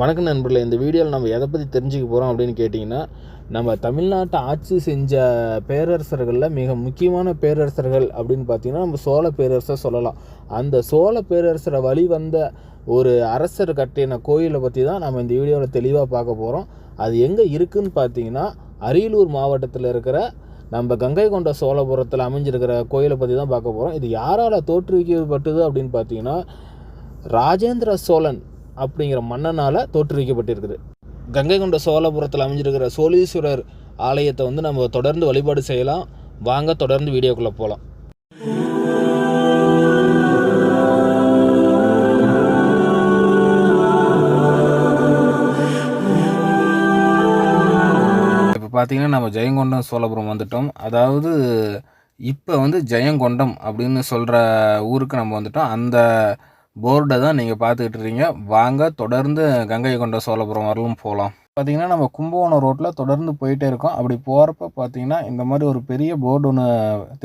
வணக்கம் நண்பர்களே இந்த வீடியோவில் நம்ம எதை பற்றி தெரிஞ்சுக்க போகிறோம் அப்படின்னு கேட்டிங்கன்னா நம்ம தமிழ்நாட்டை ஆட்சி செஞ்ச பேரரசர்களில் மிக முக்கியமான பேரரசர்கள் அப்படின்னு பார்த்தீங்கன்னா நம்ம சோழ பேரரசரை சொல்லலாம். அந்த சோழ பேரரசரை வழி வந்த ஒரு அரசர் கட்டின கோயிலை பற்றி தான் நம்ம இந்த வீடியோவில் தெளிவாக பார்க்க போகிறோம் அது எங்கே இருக்குதுன்னு பார்த்தீங்கன்னா அரியலூர் மாவட்டத்தில் இருக்கிற நம்ம கங்கை கொண்ட சோழபுரத்தில் அமைஞ்சிருக்கிற கோயிலை பற்றி தான் பார்க்க போகிறோம் இது யாரால் தோற்றுவிக்கப்பட்டது அப்படின்னு பார்த்தீங்கன்னா ராஜேந்திர சோழன். அப்படிங்கிற மன்னனால் தோற்றுவிக்கப்பட்டிருக்குது. கங்கை கொண்ட சோழபுரத்தில் அமைஞ்சிருக்கிற சோழீஸ்வரர் ஆலயத்தை வந்து நம்ம தொடர்ந்து வழிபாடு செய்யலாம். வாங்க தொடர்ந்து வீடியோக்குள்ளே போகலாம் இப்போ பார்த்தீங்கன்னா நம்ம ஜெயங்கொண்டம் சோழபுரம் வந்துட்டோம். அதாவது இப்போ வந்து ஜெயங்கொண்டம் அப்படின்னு சொல்கிற ஊருக்கு நம்ம வந்துட்டோம். அந்த போர்டை தான் நீங்கள் பார்த்துக்கிட்டு இருக்கீங்க. வாங்க தொடர்ந்து கங்கை கொண்ட சோழபுரம் வரலும் போகலாம் பார்த்திங்கன்னா நம்ம கும்பகோணம் ரோட்டில் தொடர்ந்து போயிட்டே இருக்கோம். அப்படி போகிறப்ப பார்த்தீங்கன்னா இந்த மாதிரி ஒரு பெரிய போர்டு ஒன்று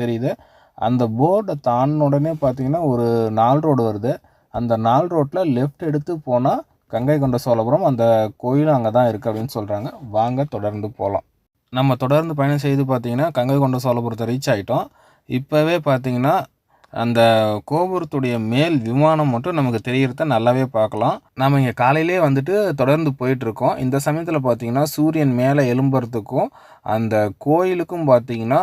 தெரியுது. அந்த போர்டை தாண்டின உடனே பார்த்தீங்கன்னா ஒரு நால் ரோடு வருது. அந்த நாள் ரோட்டில் லெஃப்ட் எடுத்து போனால் கங்கை கொண்ட சோழபுரம் அந்த கோயிலும் அங்கே தான் இருக்குது அப்படின்னு சொல்கிறாங்க வாங்க தொடர்ந்து போகலாம் நம்ம தொடர்ந்து பயணம் செய்து பார்த்திங்கன்னா கங்கை கொண்ட சோழபுரத்தை ரீச் ஆகிட்டோம் இப்போவே பார்த்திங்கன்னா அந்த கோபுரத்துடைய மேல் விமானம் மட்டும் நமக்கு தெரிகிறத நல்லாவே பார்க்கலாம். நம்ம இங்கே காலையிலே வந்துட்டு தொடர்ந்து போயிட்டுருக்கோம். இந்த சமயத்தில் பார்த்தீங்கன்னா சூரியன் மேலே எழும்புறதுக்கும் அந்த கோயிலுக்கும் பார்த்தீங்கன்னா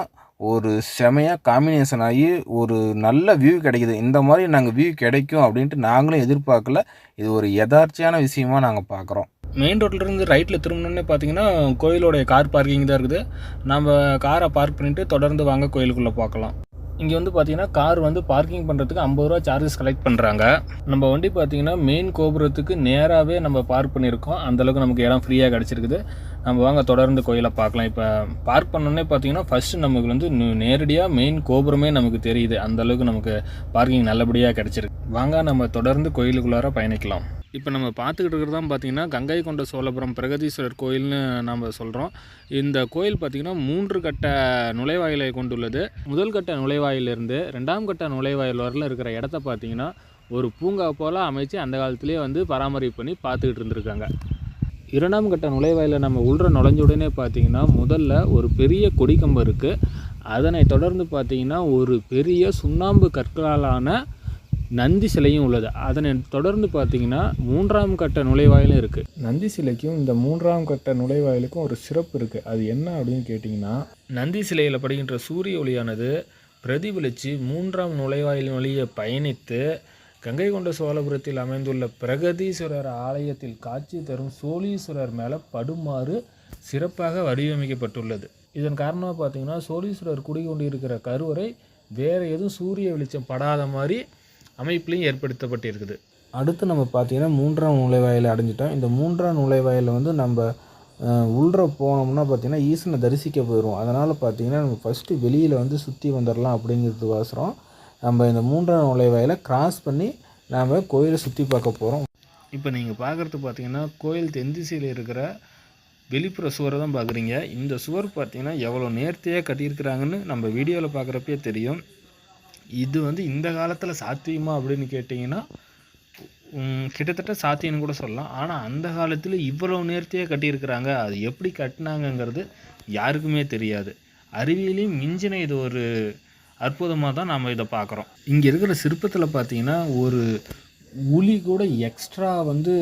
ஒரு செமையாக காம்பினேஷன் ஆகி ஒரு நல்ல வியூ கிடைக்குது. இந்த மாதிரி நாங்கள் வியூ கிடைக்கும் அப்படின்ட்டு நாங்களும் எதிர்பார்க்கல. இது ஒரு யதார்ச்சியான விஷயமா நாங்கள் பார்க்குறோம் மெயின் ரோட்லேருந்து ரைட்டில் திரும்பினோடனே பார்த்தீங்கன்னா கோயிலோடைய கார் பார்க்கிங் தான் இருக்குது. நம்ம காரை பார்க் பண்ணிவிட்டு தொடர்ந்து வாங்க கோயிலுக்குள்ளே பார்க்கலாம் இங்கே வந்து பார்த்தீங்கன்னா கார் வந்து பார்க்கிங் பண்ணுறதுக்கு ஐம்பது ரூபா சார்ஜஸ் கலெக்ட் பண்ணுறாங்க நம்ம வண்டி பார்த்தீங்கன்னா மெயின் கோபுரத்துக்கு நேராகவே நம்ம பார்க் பண்ணியிருக்கோம். அந்தளவுக்கு நமக்கு இடம் ஃப்ரீயாக கிடச்சிருக்குது. நம்ம வாங்க தொடர்ந்து கோயிலை பார்க்கலாம். இப்போ பார்க் பண்ணோன்னே பார்த்தீங்கன்னா ஃபஸ்ட்டு நமக்கு வந்து நேரடியாக மெயின் கோபுரமே நமக்கு தெரியுது. அந்தளவுக்கு நமக்கு பார்க்கிங் நல்லபடியாக கிடச்சிருக்கு. வாங்க நம்ம தொடர்ந்து கோயிலுக்குள்ளார பயணிக்கலாம். இப்போ நம்ம பார்த்துக்கிட்டு இருக்கிறது தான் பார்த்தீங்கன்னா கங்கை கொண்ட சோழபுரம் பிரகதீஸ்வரர் கோயில்னு நம்ம சொல்கிறோம் இந்த கோயில் பார்த்திங்கன்னா மூன்று கட்ட நுழைவாயிலை கொண்டுள்ளது. முதல் கட்ட நுழைவாயிலிருந்து ரெண்டாம் கட்ட நுழைவாயில் வரல இருக்கிற இடத்த பார்த்திங்கன்னா ஒரு பூங்கா போல் அமைச்சு அந்த காலத்துலேயே வந்து பராமரிப்பு பண்ணி பார்த்துக்கிட்டு இருந்திருக்காங்க. இரண்டாம் கட்ட நுழைவாயில் நம்ம உள்ள நுழைஞ்ச உடனே பார்த்தீங்கன்னா முதல்ல ஒரு பெரிய கொடிக்கம்பம் இருக்குது அதனை தொடர்ந்து பார்த்தீங்கன்னா ஒரு பெரிய சுண்ணாம்பு கற்களாலான நந்தி சிலையும் உள்ளது. அதனை தொடர்ந்து பார்த்தீங்கன்னா மூன்றாம் கட்ட நுழைவாயிலும் இருக்குது நந்தி சிலைக்கும் இந்த மூன்றாம் கட்ட நுழைவாயிலுக்கும் ஒரு சிறப்பு இருக்குது அது என்ன அப்படின்னு கேட்டிங்கன்னா நந்தி சிலையில் படுகின்ற சூரிய ஒளியானது பிரதிபலித்து மூன்றாம் நுழைவாயிலின் வழியே பயணித்து கங்கை கொண்ட சோழபுரத்தில் அமைந்துள்ள பிரகதீஸ்வரர் ஆலயத்தில் காட்சி தரும் சோழீஸ்வரர் மேலே படுமாறு சிறப்பாக வடிவமைக்கப்பட்டுள்ளது. இதன் காரணமாக பார்த்தீங்கன்னா சோழீஸ்வரர் குடிகொண்டிருக்கிற கருவறை வேறு எதுவும் சூரிய வெளிச்சம் படாத மாதிரி அமைப்புலையும் ஏற்படுத்தப்பட்டிருக்குது. அடுத்து நம்ம பார்த்தீங்கன்னா மூன்றாம் நுழைவாயில் அடைஞ்சிட்டோம். இந்த மூன்றாம் நுழைவாயில் வந்து நம்ம உள்ளே போனோம்னா பார்த்திங்கன்னா ஈசனை தரிசிக்க போயிடும் அதனால் பார்த்திங்கன்னா நம்ம ஃபஸ்ட்டு வெளியில் வந்து சுற்றி வந்துடலாம் அப்படிங்கிறது வாசரம் நம்ம இந்த மூன்றாம் நுழைவாயில் கிராஸ் பண்ணி நாம் கோயிலை சுற்றி பார்க்க போகிறோம் இப்போ நீங்கள் பார்க்குறது பார்த்தீங்கன்னா கோயில் தென்திசையில் இருக்கிற வெளிப்புற சுவரை தான் பார்க்குறீங்க. இந்த சுவர் பார்த்திங்கன்னா எவ்வளோ நேர்த்தியாக கட்டியிருக்கிறாங்கன்னு நம்ம வீடியோவில் பார்க்குறப்பே தெரியும். இது வந்து இந்த காலத்தில் சாத்தியமா அப்படின்னு கேட்டிங்கன்னா கிட்டத்தட்ட சாத்தியம்னு கூட சொல்லலாம். ஆனால் அந்த காலத்தில் இவ்வளோ நேர்த்தியாக கட்டியிருக்கிறாங்க அது எப்படி கட்டினாங்கங்கிறது யாருக்குமே தெரியாது. அறிவியலையும் மிஞ்சின இது ஒரு அற்புதமாக தான் நாம் இதை பார்க்குறோம். இங்கே இருக்கிற சிற்பத்தில் பார்த்தீங்கன்னா ஒரு உளி கூட எக்ஸ்ட்ரா வந்து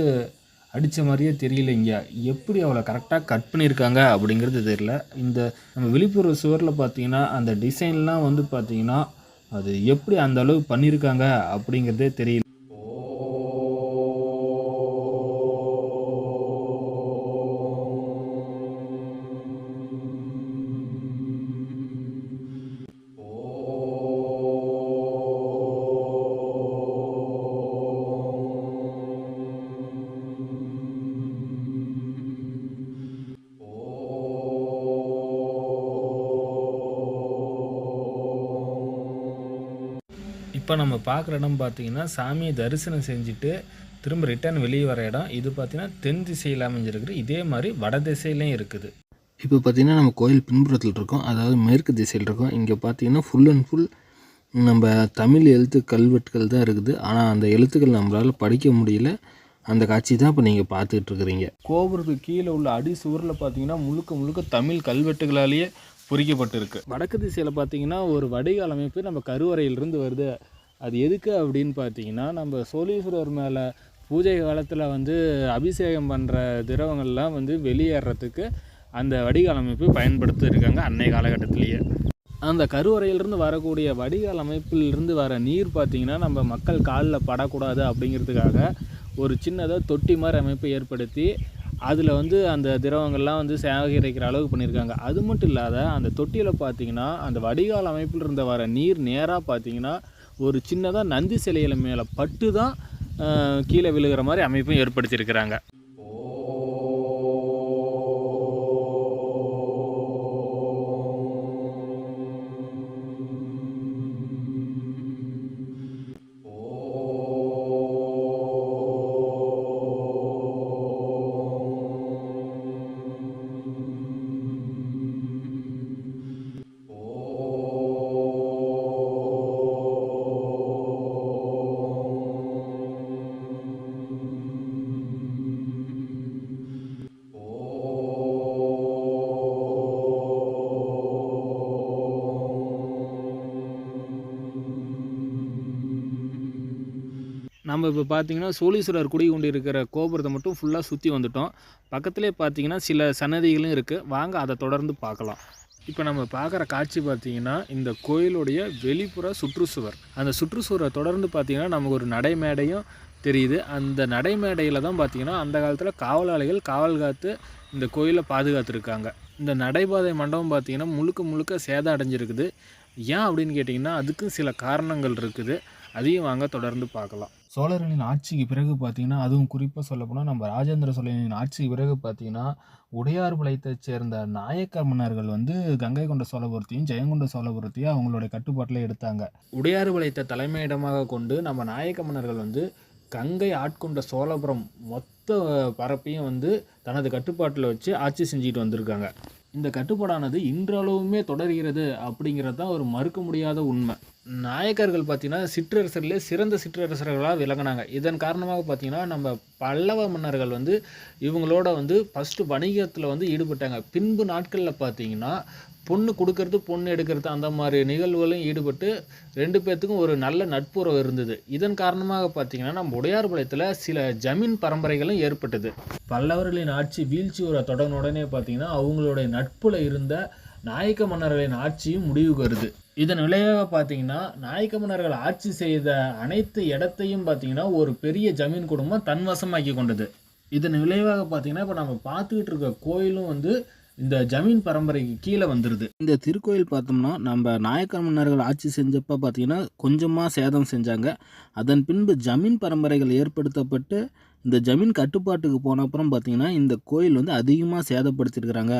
அடித்த மாதிரியே தெரியல இங்கே. எப்படி அவளை கரெக்டாக கட் பண்ணியிருக்காங்க அப்படிங்கிறது தெரியல. இந்த நம்ம வெளிப்புற சுவரில் பார்த்தீங்கன்னா அந்த டிசைன்லாம் வந்து பார்த்திங்கன்னா அது எப்படி அந்த அளவு பண்ணியிருக்காங்க அப்படிங்கிறதே தெரியல. இப்போ நம்ம பார்க்குற இடம் பார்த்தீங்கன்னா சாமியை தரிசனம் செஞ்சுட்டு திரும்ப ரிட்டர்ன் வெளியே வர இடம். இது பார்த்தீங்கன்னா தென் திசையில் அமைஞ்சிருக்குது. இதே மாதிரி வட திசையிலையும் இருக்குது. இப்போ பார்த்தீங்கன்னா நம்ம கோயில் பின்புறத்தில் இருக்கோம். அதாவது மேற்கு திசையில் இருக்கோம். இங்கே பார்த்தீங்கன்னா ஃபுல் அண்ட் ஃபுல் நம்ம தமிழ் எழுத்து கல்வெட்டுகள் தான் இருக்குது. ஆனால் அந்த எழுத்துக்கள் நம்மளால் படிக்க முடியல. அந்த காட்சி தான் இப்போ நீங்கள் பார்த்துட்டு இருக்கிறீங்க. கோபுரத்துக்கு கீழே உள்ள அடி சுவரில் பார்த்தீங்கன்னா முழுக்க முழுக்க தமிழ் கல்வெட்டுகளாலேயே பொறிக்கப்பட்டிருக்கு. வடக்கு திசையில் பார்த்தீங்கன்னா ஒரு வடிகால் அமைப்பு நம்ம கருவறையிலிருந்து வருது. அது எதுக்கு அப்படின்னு பார்த்தீங்கன்னா நம்ம சோழீஸ்வரர் மேலே பூஜை காலத்தில் வந்து அபிஷேகம் பண்ணுற திரவங்கள்லாம் வந்து வெளியேறத்துக்கு அந்த வடிகால் அமைப்பு பயன்படுத்தியிருக்காங்க அன்னைய காலகட்டத்திலேயே. அந்த கருவறையிலிருந்து வரக்கூடிய வடிகால் அமைப்பிலிருந்து வர நீர் பார்த்திங்கன்னா நம்ம மக்கள் காலில் படக்கூடாது அப்படிங்கிறதுக்காக ஒரு சின்னதாக தொட்டி மாதிரி அமைப்பை ஏற்படுத்தி அதில் வந்து அந்த திரவங்கள்லாம் வந்து சேகரிக்கிற அளவுக்கு பண்ணியிருக்காங்க. அது மட்டும் இல்லாத அந்த தொட்டியில் பார்த்தீங்கன்னா அந்த வடிகால் அமைப்பில் இருந்த வர நீர் நேராக பார்த்திங்கன்னா ஒரு சின்னதாக நந்தி சிலையில மேலே பட்டு தான் கீழே விழுகிற மாதிரி அமைப்பும் ஏற்படுத்தியிருக்கிறாங்க. நம்ம இப்போ பார்த்தீங்கன்னா சோழீஸ்வரர் குடி கொண்டு இருக்கிற கோபுரத்தை மட்டும் ஃபுல்லாக சுற்றி வந்துட்டோம். பக்கத்துலேயே பார்த்தீங்கன்னா சில சன்னதிகளும் இருக்குது வாங்க அதை தொடர்ந்து பார்க்கலாம். இப்போ நம்ம பார்க்குற காட்சி பார்த்தீங்கன்னா இந்த கோயிலுடைய வெளிப்புற சுற்றுச்சுவர். அந்த சுற்றுச்சுவரை தொடர்ந்து பார்த்தீங்கன்னா நமக்கு ஒரு நடைமேடையும் தெரியுது. அந்த நடைமேடையில் தான் பார்த்தீங்கன்னா அந்த காலத்தில் காவலாளிகள் காவல் காத்து இந்த கோயிலை பாதுகாத்துருக்காங்க. இந்த நடைபாதை மண்டபம் பார்த்தீங்கன்னா முழுக்க முழுக்க சேதம் அடைஞ்சிருக்குது. ஏன் அப்படின்னு கேட்டிங்கன்னா அதுக்கும் சில காரணங்கள் இருக்குது. அதையும் வாங்க தொடர்ந்து பார்க்கலாம். சோழர்களின் ஆட்சிக்கு பிறகு பார்த்திங்கன்னா அதுவும் குறிப்பாக சொல்லப்போனால் நம்ம ராஜேந்திர சோழனின் ஆட்சிக்கு பிறகு பார்த்தீங்கன்னா உடையார்பாளையத்தைச் சேர்ந்த நாயக்கர் மன்னர்கள் வந்து கங்கை கொண்ட சோழபுரத்தையும் ஜெயங்கொண்ட சோழபுரத்தையும் அவங்களுடைய கட்டுப்பாட்டில் எடுத்தாங்க. உடையார்பாளையத்தை தலைமையிடமாக கொண்டு நம்ம நாயக்க மன்னர்கள் வந்து கங்கை ஆட்கொண்ட சோழபுரம் மொத்த பரப்பையும் வந்து தனது கட்டுப்பாட்டில் வச்சு ஆட்சி செஞ்சுட்டு வந்திருக்காங்க. இந்த கட்டுப்பாடானது இன்றளவுமே தொடர்கிறது அப்படிங்கிறது தான் ஒரு மறுக்க முடியாத உண்மை. நாயக்கர்கள் பார்த்தீங்கன்னா சிற்றரசர்களே சிறந்த சிற்றரசர்களாக விளங்கினாங்க. இதன் காரணமாக பார்த்தீங்கன்னா நம்ம பல்லவ மன்னர்கள் வந்து இவங்களோட வந்து ஃபஸ்ட்டு வணிகத்தில் வந்து ஈடுபட்டாங்க. பின்பு நாட்களில் பார்த்தீங்கன்னா பொண்ணு கொடுக்கறது பொண்ணு எடுக்கிறது அந்த மாதிரி நிகழ்வுகளும் ஈடுபட்டு ரெண்டு பேர்த்துக்கும் ஒரு நல்ல நட்புறவு இருந்தது. இதன் காரணமாக பார்த்தீங்கன்னா நம்ம உடையார்பாளையத்தில் சில ஜமீன் பரம்பரைகளும் ஏற்பட்டது. பல்லவர்களின் ஆட்சி வீழ்ச்சி வீழ்ச்சியுற தொடங்கின உடனே பார்த்தீங்கன்னா அவங்களுடைய நட்புல இருந்த நாயக்க மன்னர்களின் ஆட்சியும் முடிவுக்கு வருது. இதன் விளைவாக பார்த்தீங்கன்னா நாயக்க மன்னர்கள் ஆட்சி செய்த அனைத்து இடத்தையும் பார்த்தீங்கன்னா ஒரு பெரிய ஜமீன் குடும்பம் தன்வசமாக்கி கொண்டது. இதன் விளைவாக பார்த்தீங்கன்னா இப்போ நம்ம பார்த்துக்கிட்டு இருக்க கோயிலும் வந்து இந்த ஜமீன் பரம்பரைக்கு கீழே வந்துடுது இந்த திருக்கோயில் பார்த்தோம்னா நம்ம நாயக்கர் மன்னர்கள் ஆட்சி செஞ்சப்போ பார்த்தீங்கன்னா கொஞ்சமாக சேதம் செஞ்சாங்க. அதன் பின்பு ஜமீன் பரம்பரைகள் ஏற்படுத்தப்பட்டு இந்த ஜமீன் கட்டுப்பாட்டுக்கு போன அப்புறம் பார்த்தீங்கன்னா இந்த கோயில் வந்து அதிகமாக சேதப்படுத்தியிருக்கிறாங்க.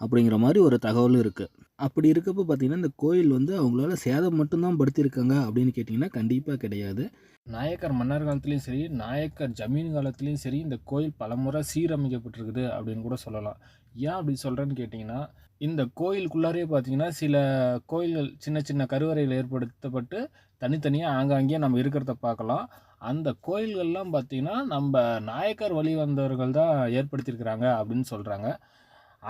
அப்படிங்கிற மாதிரி ஒரு தகவலும் இருக்குது அப்படி இருக்கப்போ பார்த்தீங்கன்னா இந்த கோயில் வந்து அவங்களால சேதம் மட்டும்தான் படுத்தியிருக்காங்க அப்படின்னு கேட்டிங்கன்னா கண்டிப்பாக கிடையாது. நாயக்கர் மன்னர் காலத்துலேயும் சரி நாயக்கர் ஜமீன் காலத்துலேயும் சரி இந்த கோயில் பலமுறை சீரமைக்கப்பட்டிருக்குது அப்படின்னு கூட சொல்லலாம். ஏன் அப்படி சொல்கிறேன்னு கேட்டிங்கன்னா இந்த கோயிலுக்குள்ளாரே பார்த்தீங்கன்னா சில கோயில்கள் சின்ன சின்ன கருவறையில் ஏற்படுத்தப்பட்டு தனித்தனியாக ஆங்காங்கே நம்ம இருக்கிறத பார்க்கலாம். அந்த கோயில்கள்லாம் பார்த்தீங்கன்னா நம்ம நாயக்கர் வழி வந்தவர்கள் தான் ஏற்படுத்தியிருக்கிறாங்க அப்படின்னு சொல்கிறாங்க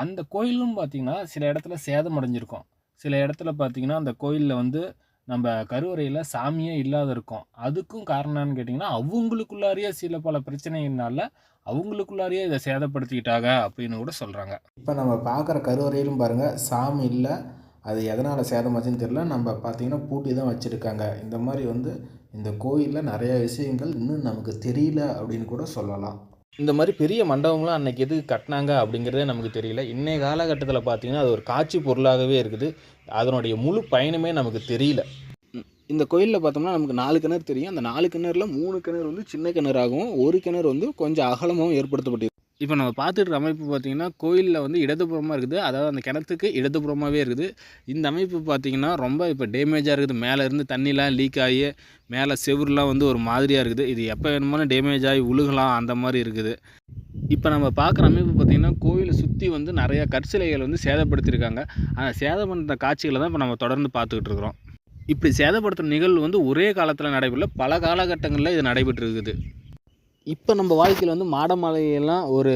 அந்த கோயிலும் பார்த்தீங்கன்னா சில இடத்துல சேதம் அடைஞ்சிருக்கும். சில இடத்துல பார்த்தீங்கன்னா அந்த கோயிலில் வந்து நம்ம கருவறையில் சாமியே இல்லாத இருக்கும். அதுக்கும் காரணம்னு கேட்டிங்கன்னா அவங்களுக்குள்ளாரியே சில பல பிரச்சனைகள்னால அவங்களுக்குள்ளாரியே இதை சேதப்படுத்திக்கிட்டாங்க அப்படின்னு கூட சொல்கிறாங்க இப்போ நம்ம பார்க்குற கருவறையிலும் பாருங்கள் சாமி இல்லை அது எதனால் சேதமாச்சுன்னு தெரியல. நம்ம பார்த்தீங்கன்னா பூட்டி தான் வச்சுருக்காங்க. இந்த மாதிரி வந்து இந்த கோயிலில் நிறைய விஷயங்கள் இன்னும் நமக்கு தெரியல அப்படின்னு கூட சொல்லலாம். இந்த மாதிரி பெரிய மண்டபம்லாம் அன்னைக்கு எதுக்கு கட்டினாங்க அப்படிங்கிறதே நமக்கு தெரியல. இன்னைய காலகட்டத்தில் பார்த்தீங்கன்னா அது ஒரு காட்சி பொருளாகவே இருக்குது. அதனுடைய முழு பயனுமே நமக்கு தெரியல. இந்த கோயிலில் பார்த்தோம்னா நமக்கு நாலு கிணறு தெரியும். அந்த நாலு கிணறுல மூணு கிணறு வந்து சின்ன கிணறாகவும் ஒரு கிணறு வந்து கொஞ்சம் அகலமாகவும் ஏற்படுத்தப்பட்டிருக்கு. இப்போ நம்ம பார்த்துட்டு அமைப்பு பார்த்தீங்கன்னா கோயிலில் வந்து இடதுபுறமாக இருக்குது. அதாவது அந்த கிணத்துக்கு இடதுபுறமாகவே இருக்குது. இந்த அமைப்பு பார்த்தீங்கன்னா ரொம்ப இப்போ டேமேஜாக இருக்குது. மேலே இருந்து தண்ணிலாம் லீக் ஆகி மேலே செவுருலாம் வந்து ஒரு மாதிரியாக இருக்குது. இது எப்போ வேணுமானு டேமேஜ் ஆகி உழுகலாம் அந்த மாதிரி இருக்குது. இப்போ நம்ம பார்க்குற அமைப்பு பார்த்திங்கன்னா கோயிலை சுற்றி வந்து நிறையா கற்சிலைகள் வந்து சேதப்படுத்தியிருக்காங்க. அந்த பண்ணுற காட்சிகளை தான் இப்போ நம்ம தொடர்ந்து பார்த்துக்கிட்டு இருக்கிறோம். இப்படி சேதப்படுத்துகிற நிகழ்வு வந்து ஒரே காலத்தில் நடைபெறல. பல காலகட்டங்களில் இது நடைபெற்று இருக்குது இப்போ நம்ம வாழ்க்கையில் வந்து மாடமலையெல்லாம் ஒரு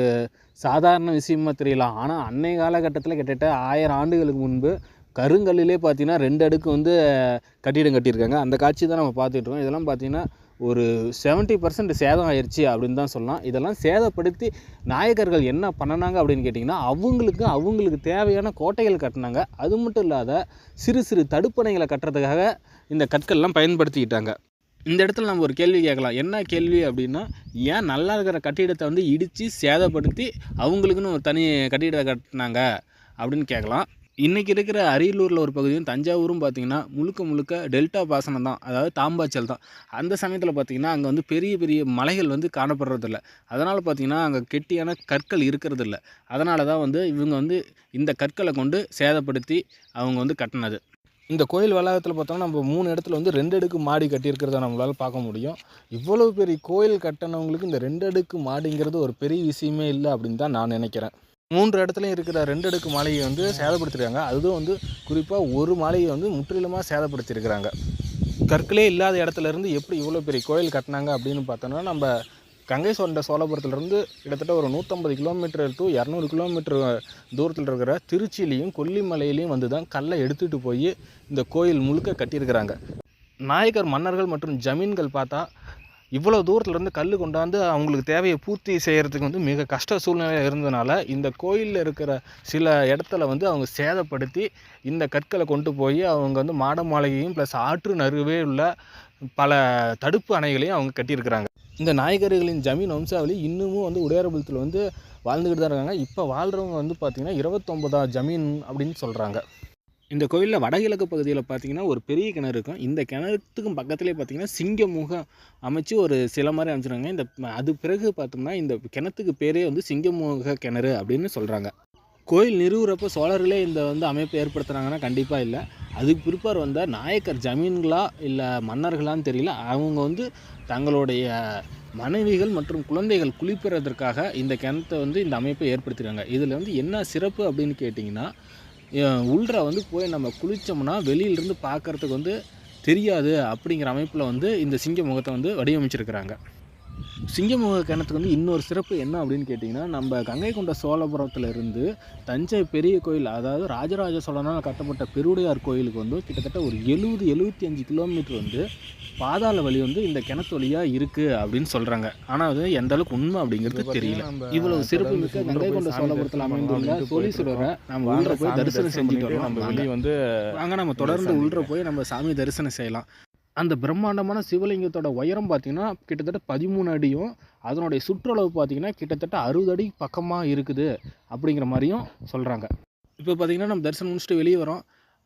சாதாரண விஷயமா தெரியலாம். ஆனால் அன்னைய காலகட்டத்தில் கிட்டத்தட்ட ஆயிரம் ஆண்டுகளுக்கு முன்பு கருங்கல்லிலே பார்த்தீங்கன்னா ரெண்டு அடுக்கு வந்து கட்டிடம் கட்டியிருக்காங்க. அந்த காட்சி தான் நம்ம பார்த்துட்ருக்கோம் இதெல்லாம் பார்த்தீங்கன்னா ஒரு செவன்ட்டி பர்சன்ட் சேதம் ஆயிடுச்சு அப்படின்னு தான் சொல்லலாம். இதெல்லாம் சேதப்படுத்தி நாயகர்கள் என்ன பண்ணினாங்க அப்படின்னு கேட்டிங்கன்னா அவங்களுக்கு அவங்களுக்கு தேவையான கோட்டைகள் கட்டினாங்க. அது மட்டும் இல்லாத சிறு சிறு தடுப்பணைகளை கட்டுறதுக்காக இந்த கற்கள்லாம் பயன்படுத்திக்கிட்டாங்க. இந்த இடத்துல நம்ம ஒரு கேள்வி கேட்கலாம். என்ன கேள்வி அப்படின்னா ஏன் நல்லா இருக்கிற கட்டிடத்தை வந்து இடித்து சேதப்படுத்தி அவங்களுக்குன்னு ஒரு தனி கட்டிடத்தை கட்டினாங்க அப்படின்னு கேட்கலாம். இன்றைக்கி இருக்கிற அரியலூரில் ஒரு பகுதியும் தஞ்சாவூரும் பார்த்திங்கன்னா முழுக்க முழுக்க டெல்டா பாசனம் தான். அதாவது தாம்பாச்சல் தான். அந்த சமயத்தில் பார்த்திங்கன்னா அங்கே வந்து பெரிய பெரிய மலைகள் வந்து காணப்படுறதில்ல. அதனால் பார்த்திங்கன்னா அங்கே கெட்டியான கற்கள் இருக்கிறதில்ல. அதனால தான் வந்து இவங்க வந்து இந்த கற்களை கொண்டு சேதப்படுத்தி அவங்க வந்து கட்டினது. இந்த கோயில் வளாகத்தில் பார்த்தோம்னா நம்ம மூணு இடத்துல வந்து ரெண்டு அடுக்கு மாடி கட்டியிருக்கிறத நம்மளால் பார்க்க முடியும். இவ்வளோ பெரிய கோயில் கட்டினவங்களுக்கு இந்த ரெண்டு அடுக்கு மாடிங்கிறது ஒரு பெரிய விஷயமே இல்லை அப்படின்னு தான் நான் நினைக்கிறேன். மூன்று இடத்துலையும் இருக்கிற ரெண்டு அடுக்கு மாலையை வந்து சேதப்படுத்திருக்காங்க. அதுவும் வந்து குறிப்பாக ஒரு மாலையை வந்து முற்றிலுமாக சேதப்படுத்தியிருக்கிறாங்க. கற்களே இல்லாத இடத்துல இருந்து எப்படி இவ்வளோ பெரிய கோயில் கட்டினாங்க அப்படின்னு பார்த்தோன்னா நம்ம கங்கை சொண்ட சோழபுரத்துலேருந்து கிட்டத்தட்ட ஒரு நூற்றம்பது கிலோமீட்டர் டு இரநூறு கிலோமீட்டர் தூரத்தில் இருக்கிற திருச்சியிலையும் கொல்லிமலையிலையும் வந்து தான் கல்லை எடுத்துகிட்டு போய் இந்த கோயில் முழுக்க கட்டியிருக்கிறாங்க. நாயக்கர் மன்னர்கள் மற்றும் ஜமீன்கள் பார்த்தா இவ்வளோ தூரத்துலேருந்து கல் கொண்டாந்து அவங்களுக்கு தேவையை பூர்த்தி செய்கிறதுக்கு வந்து மிக கஷ்ட சூழ்நிலை இருந்ததுனால இந்த கோயிலில் இருக்கிற சில இடத்துல வந்து அவங்க சேதப்படுத்தி இந்த கற்களை கொண்டு போய் அவங்க வந்து மாட மாளிகையும் ப்ளஸ் ஆற்று நருவே உள்ள பல தடுப்பு அணைகளையும் அவங்க கட்டியிருக்கிறாங்க. இந்த நாயக்கர்களின் ஜமீன் வம்சாவளி இன்னமும் வந்து உடையாரபுரத்தில் வந்து வாழ்ந்துக்கிட்டு தான் இருக்காங்க. இப்போ வாழ்கிறவங்க வந்து பார்த்திங்கன்னா இருபத்தொம்பதா ஜமீன் அப்படின்னு சொல்கிறாங்க இந்த கோயிலில் வடகிழக்கு பகுதியில் பார்த்தீங்கன்னா ஒரு பெரிய கிணறு இருக்கும். இந்த கிணத்துக்கும் பக்கத்துலேயே பார்த்தீங்கன்னா சிங்க முகம் அமைச்சு ஒரு சில மாதிரி அமைச்சிருக்காங்க. இந்த அது பிறகு பார்த்தோம்னா இந்த கிணத்துக்கு பேரே வந்து சிங்கமுக கிணறு அப்படின்னு சொல்கிறாங்க கோயில் நிறுவுறப்போ சோழர்களே இந்த வந்து அமைப்பு ஏற்படுத்துகிறாங்கன்னா கண்டிப்பாக இல்லை. அதுக்கு பிற்பாடு வந்த நாயக்கர் ஜமீன்களா இல்லை மன்னர்களான்னு தெரியல. அவங்க வந்து தங்களுடைய மனைவிகள் மற்றும் குழந்தைகள் குளிப்பெறதற்காக இந்த கிணத்தை வந்து இந்த அமைப்பை ஏற்படுத்திருக்காங்க. இதில் வந்து என்ன சிறப்பு அப்படின்னு கேட்டிங்கன்னா உள்ற வந்து போய் நம்ம குளித்தோம்னா வெளியிலிருந்து பார்க்கறதுக்கு வந்து தெரியாது அப்படிங்கிற அமைப்பில் வந்து இந்த சிங்க முகத்தை வந்து வடிவமைச்சிருக்கிறாங்க. சிங்கமுக கிணத்துக்கு வந்து இன்னொரு சிறப்பு என்ன அப்படின்னு கேட்டிங்கன்னா நம்ம கங்கை கொண்ட சோழபுரத்துல இருந்து தஞ்சை பெரிய கோயில் அதாவது ராஜராஜ சோழனால் கட்டப்பட்ட பெருவுடையார் கோயிலுக்கு வந்து கிட்டத்தட்ட ஒரு எழுபது எழுபத்தி அஞ்சு கிலோமீட்டர் வந்து பாதாள வழி வந்து இந்த கிணத்து வழியாக இருக்குது அப்படின்னு சொல்கிறாங்க ஆனால் அது எந்த அளவுக்கு உண்மை அப்படிங்கிறது தெரியல. இவ்வளவு சிறப்பு மிக்க கங்கை கொண்ட சோழபுரத்தில் அமைந்துள்ள சோழீஸ்வரரை நம்ம உள்ள போய் தரிசனம் செஞ்சுட்டு வரோம் நம்ம வெளியே வந்து அங்கே நம்ம தொடர்ந்து உள்ள போய் நம்ம சாமி தரிசனம் செய்யலாம். அந்த பிரம்மாண்டமான சிவலிங்கத்தோட உயரம் பார்த்தீங்கன்னா கிட்டத்தட்ட பதிமூணு அடியும். அதனுடைய சுற்றளவு பார்த்தீங்கன்னா கிட்டத்தட்ட அறுபது அடி பக்கமாக இருக்குது அப்படிங்கிற மாதிரியும் சொல்கிறாங்க இப்போ பார்த்தீங்கன்னா நம்ம தரிசனம் முடிச்சுட்டு வெளியே வரோம்.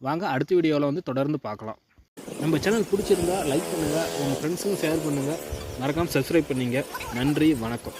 வாங்க அடுத்த வீடியோவில் வந்து தொடர்ந்து பார்க்கலாம். நம்ம சேனல் பிடிச்சிருந்தா லைக் பண்ணுங்கள் உங்கள் ஃப்ரெண்ட்ஸுக்கும் ஷேர் பண்ணுங்கள் மறக்காமல் சப்ஸ்கிரைப் பண்ணிங்க. நன்றி வணக்கம்.